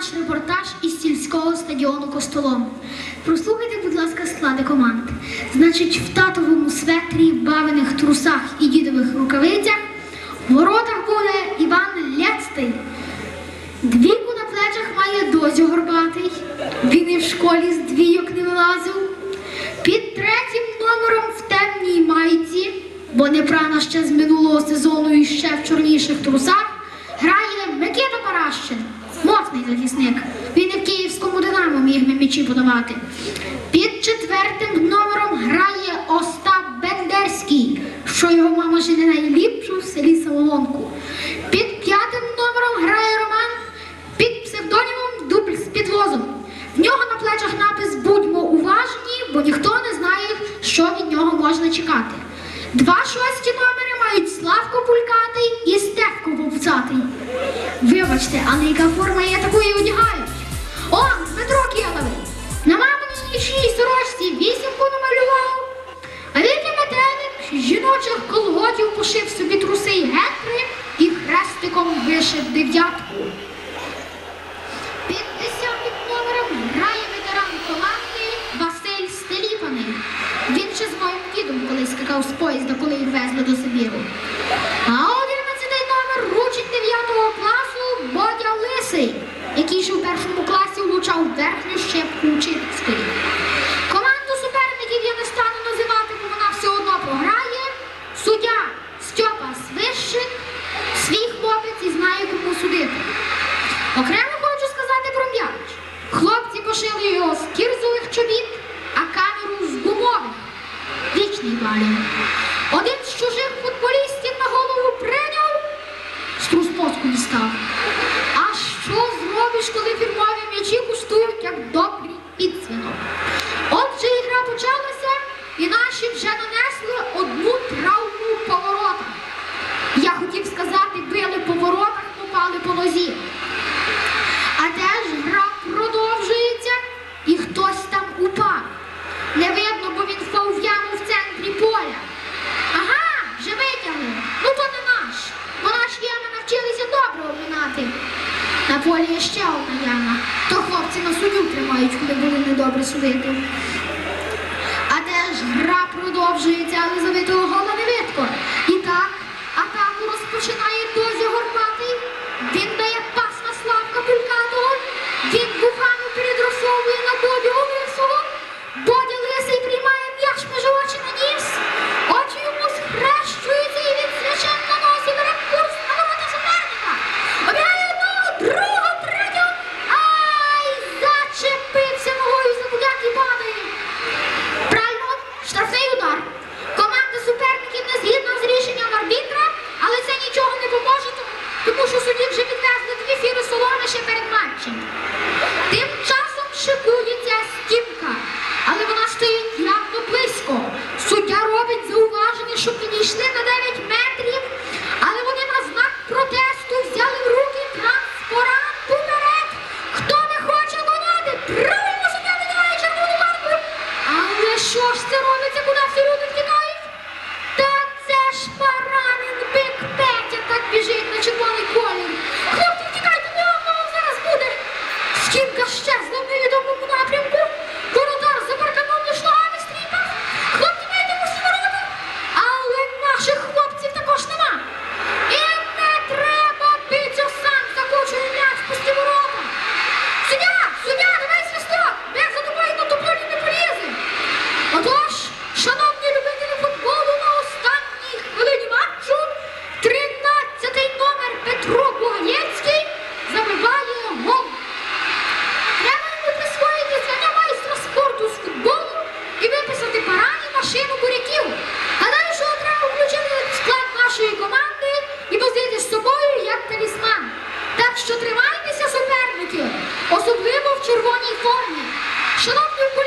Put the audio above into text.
наш репортаж із сільського стадіону Костолом. Прослухайте, будь ласка, склади команд. Значить, в татовому светрі, бавених трусах і дідових рукавицях в воротах буде Іван Ляцький. Двійку на плечах має дозю горбатий. Він і в школі з двійок не вилазив. Під третім номером в темній майці, бо не прана ще з минулого сезону і ще в чорніших трусах, грає Микита Паращин, моцний захисник. Він і в київському динамо міг би м'ячі подавати. Під четвертим номером грає Остап Бендерський, що його мама жене найліпшу в селі Солонку. Під п'ятим номером грає Роман під псевдонімом Дубль з підвозом. В нього на плечах напис Будьмо уважні, бо ніхто не знає, що від нього можна чекати. Два шості номери мають Славко Пулькатий і Стевко Вовцатий. Вибачте, але яка форма я такої одягають? Он, Дмитро Кіловий, на маминій сорочці вісімку намалював. А Вілька Метелик жіночих колготів пошив собі труси й гетри і хрестиком вишив дев'ятку. Під десятим номером грає ветеран команди Василь Стеліпаний. Він ще з моїм дідом колись скакав з поїзда, коли їх везли до першому класі влучав верхню щепку учительської. Команду суперників я не стану називати, бо вона все одно програє. Суддя Стьопа Свищик, свій хлопець і знає, кому судити. Окремо хочу сказати про м'яч. Хлопці пошили його з кірзових чобіт, а камеру з гумових. Вічний балін. Один з чужих футболістів на голову прийняв, струс мозку дістав. Зробиш, коли фірмові м'ячі куштують як добрий підсвінок? Отже, ігра почалася, і наші вже нанесли одну травму поворотах. Я хотів сказати, били по воротах, попали по нозі. А теж гра продовжується, і хтось там упав. Не видно, бо він впав в яму в центрі поля. Ага, вже витягли. Ну то не наш. Бо наші ями навчилися добре обминати. На полі є ще одна яма. То хлопці на суддю тримають, коли були недобре судити. А де ж гра продовжується, але завитого гола не. І так атаку розпочинає щезли в невідомому напрямку. Shut up, you